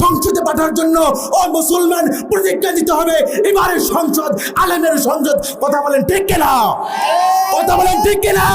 সংসদে পাঠার জন্য ও মুসলমান প্রতিজ্ঞা দিতে হবে। এবারের সংসদ, আলেমের সংসদ, কথা বলেন ঠিক কিনা? কথা বলেন ঠিক কিনা?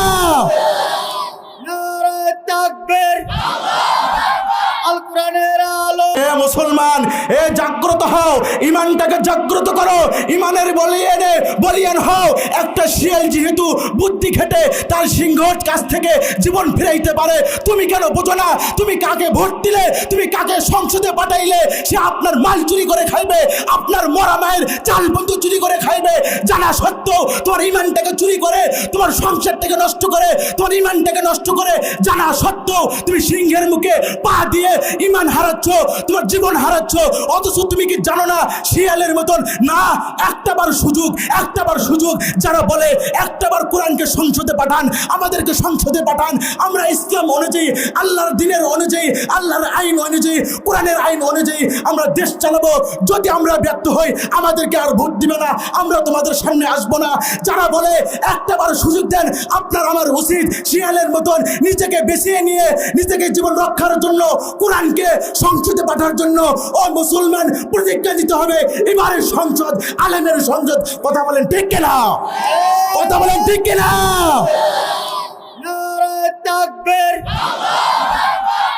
আল কোরআনের আলো। মুসলমান, এ জাগ্রত হও, ইমানটাকে জাগ্রত করো, ইমানের বলিয়ানে বলিয়ান হও। একটা শিয়াল যেহেতু বুদ্ধি খেটে তার সিংহর কাছ থেকে জীবন ফিরাইতে পারে, তুমি কেন বোঝো না? তুমি কাকে ভোট দিলে? তুমি কাকে সংসদে পাঠাইলে? সে আপনার মাল চুরি করে খাইবে, আপনার মরা মায়ের চাল বন্ধু চুরি করে খাইবে। জানা সত্ত্বেও তোমার ইমানটাকে চুরি করে, তোমার সংসারটাকে নষ্ট করে, তোমার ইমানটাকে নষ্ট করে। জানা সত্ত্বেও তুমি সিংহের মুখে পা দিয়ে ইমান হারাচ্ছ, তোমার জীবন হারাচ্ছ, অথচ তুমি কি জানো না, শিয়ালের মতন? না, একটাবার সুযোগ একটাবার সুযোগ। যারা বলে, একটাবার কোরআনকে সংসদে পাঠান, আমাদেরকে সংসদে পাঠান। আমরা ইসলাম অনুযায়ী, আল্লাহর দিনের অনুযায়ী, আল্লাহর আইন অনুযায়ী, কোরআনের আইন অনুযায়ী আমরা দেশ চালাবো। যদি আমরা ব্যর্থ হই, আমাদেরকে আর ভোট দিবে না, আমরা তোমাদের সামনে আসব না। যারা বলে, একটাবার সুযোগ দেন, আপনার আমার উচিত শিয়ালের মতন নিজেকে বেছিয়ে নিয়ে, নিজেকে জীবন রক্ষার জন্য কোরআনকে সংসদে পাঠার জন্য ও মুসলমান প্রতিজ্ঞা দিতে হবে। এবারের সংসদ আলেমের সংসদ কথা বলেন ঠিক কিনা? কথা বলেন ঠিক কিনা?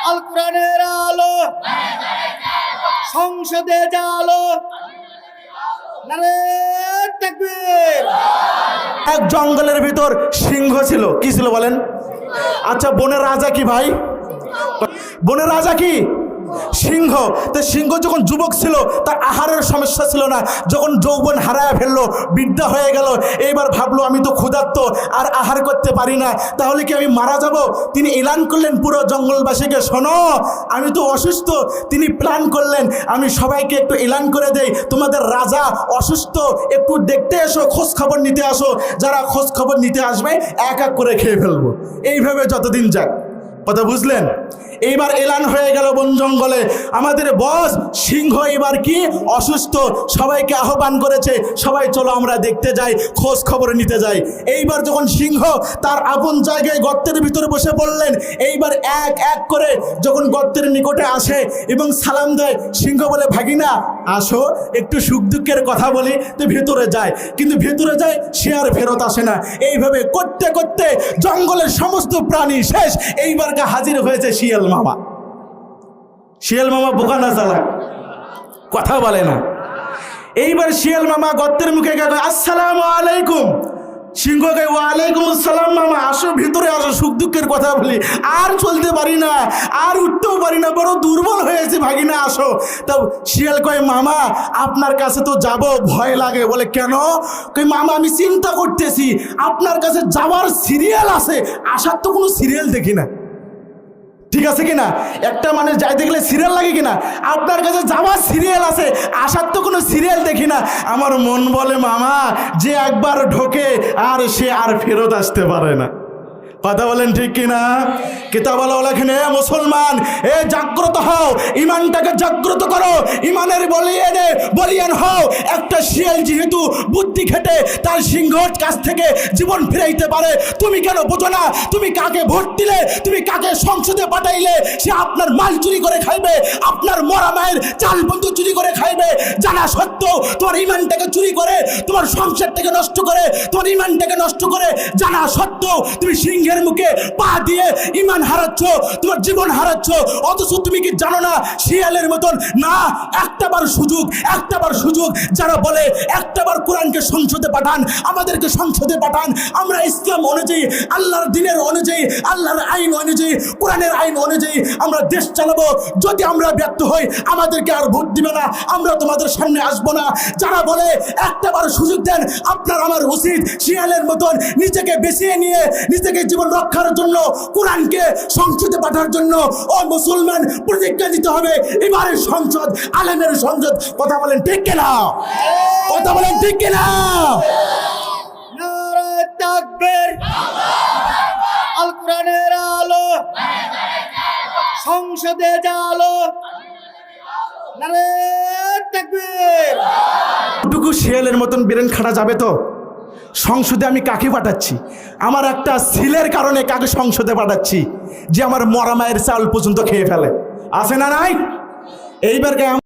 আল কোরআনের আলো। সংসদে নারায় তাকবীর। এক জঙ্গলের ভিতর সিংহ ছিল। কি ছিল বলেন? আচ্ছা বনের রাজা কি ভাই? বনের রাজা কি? সিংহ, তো সিংহ যখন যুবক ছিল, তার আহারের সমস্যা ছিল না। যখন যৌবন হারায় ফেলল বিদ্যা হয়ে গেল, এইবার ভাবলো, আমি তো ক্ষুধার্ত, আর আহার করতে পারি না। তাহলে কি আমি মারা যাব? তিনি এলান করলেন পুরো জঙ্গলবাসীকে, শোনো, আমি তো অসুস্থ। তিনি প্ল্যান করলেন, আমি সবাইকে একটু এলান করে দেই। তোমাদের রাজা অসুস্থ, একটু দেখতে এসো, খোঁজ খবর নিতে আসো। যারা খোঁজ খবর নিতে আসবে, এক এক করে খেয়ে ফেলব। এইভাবে যতদিন যাক। কথা বুঝলেন? এইবার এলান হয়ে গেল বন জঙ্গলে। আমাদের বস সিংহ এবার কি? অসুস্থ। সবাইকে আহ্বান করেছে, সবাই চলো আমরা দেখতে যাই, খোঁজ খবর নিতে যাই। এইবার যখন সিংহ তার আপন জায়গায় গর্তের ভিতরে বসে পড়লেন, এইবার এক এক করে যখন গর্তের নিকটে আসে এবং সালাম দেয়, সিংহ বলে, ভাগিনা, আসো, একটু সুখ দুঃখের কথা বলি তো ভেতরে যায়। কিন্তু ভেতরে যায়, সে আর ফেরত আসে না। এইভাবে করতে করতে জঙ্গলের সমস্ত প্রাণী শেষ। এইবার গা হাজির হয়েছে শিয়াল মামা। শিয়াল মামা বোকা না চালা কথা বলে না। এইবার শিয়াল মামা গর্তের মুখে গেল, আসসালাম আলাইকুম। সিংহ গে ওয়ালাইকুম আসসালাম মামা, আসো ভিতরে, আসো। সুখ দুঃখের কথা বলি, আর চলতে পারি না, আর উঠতেও পারি না, বড় দুর্বল হয়েছে ভাগিনা, আসো। তা শিয়াল কয়, মামা, আপনার কাছে তো যাব, ভয় লাগে। বলে, কেন? কই মামা, আমি চিন্তা করতেছি, আপনার কাছে যাওয়ার সিরিয়াল আছে, আসার তো কোনো সিরিয়াল দেখি না। ঠিক আছে কিনা? একটা মানুষ যাইতে গেলে সিরিয়াল লাগে কিনা? আপনার কাছে যাওয়ার সিরিয়াল আছে, আসার তো কোনো সিরিয়াল দেখি না। আমার মন বলে, মামা, যে একবার ঢোকে, আর সে আর ফেরত আসতে পারে না। কথা বলেন ঠিক কিনা? কিতাব লেখেন, এ মুসলমান, এ জাগ্রত হও, ইমানটাকে জাগ্রত করো, ইমানের বলিয়ানে বলিয়ান হও। একটা শিয়াল যেহেতু বুদ্ধি খেটে, তার সিংহর কাছ থেকে জীবন ফিরাইতে পারে। তুমি কেন বোঝো না? তুমি কাকে ভোট দিলে? তুমি কাকে সংসদে পাঠাইলে? সে আপনার মাল চুরি করে খাইবে, আপনার মরা মায়ের চাল বন্ধু চুরি করে খাইবে। জানা সত্ত্বেও তোমার ইমানটাকে চুরি করে, তোমার সংসারটাকে নষ্ট করে, তোমার ইমানটাকে নষ্ট করে, জানা সত্ত্বেও তুমি সিংহের মুখে পা দিয়ে ইমান হারাচ্ছ, তোমার জীবন হারাচ্ছ, অথচ তুমি কি জানো না, শিয়ালের মতন? না একটাবার সুযোগ একটাবার সুযোগ, যারা বলে একটাবার কোরআনকে সংসদে পাঠান, আমাদেরকে সংসদে পাঠান। আমরা ইসলাম অনুযায়ী, আল্লাহর দিনের অনুযায়ী, আল্লাহর আইন অনুযায়ী, কোরআনের আইন অনুযায়ী আমরা দেশ চালাবো। যদি আমরা ব্যর্থ হই, আমাদেরকে আর ভোট দিবে না, আমরা তোমাদের সামনে আসব না। যারা বলে একটাবার সুযোগ দেন, আপনার আমার উচিত, শিয়ালের মতন, নিজেকে বেছিয়ে নিয়ে, নিজেকে জীবন রক্ষার জন্য কোরআনকে সংসদে পাঠার জন্য ও মুসলমান প্রতিজ্ঞা দিতে হবে। এবারের সংসদ আলেমের সংসদ কথা বলেন ঠিক কিনা? কথা বলেন ঠিক কিনা? আল। কোরআনের আলো। সংসদে তাকবীর। টুকু শিয়ালের মতন বিরেন খাটা যাবে তো? সংসদে আমি কাকে পাঠাচ্ছি? আমার একটা সিলের কারণে কাকে সংসদে পাঠাচ্ছি? যে আমার মরা মায়ের চাল পর্যন্ত খেয়ে ফেলে। আছে না নাই? এইবার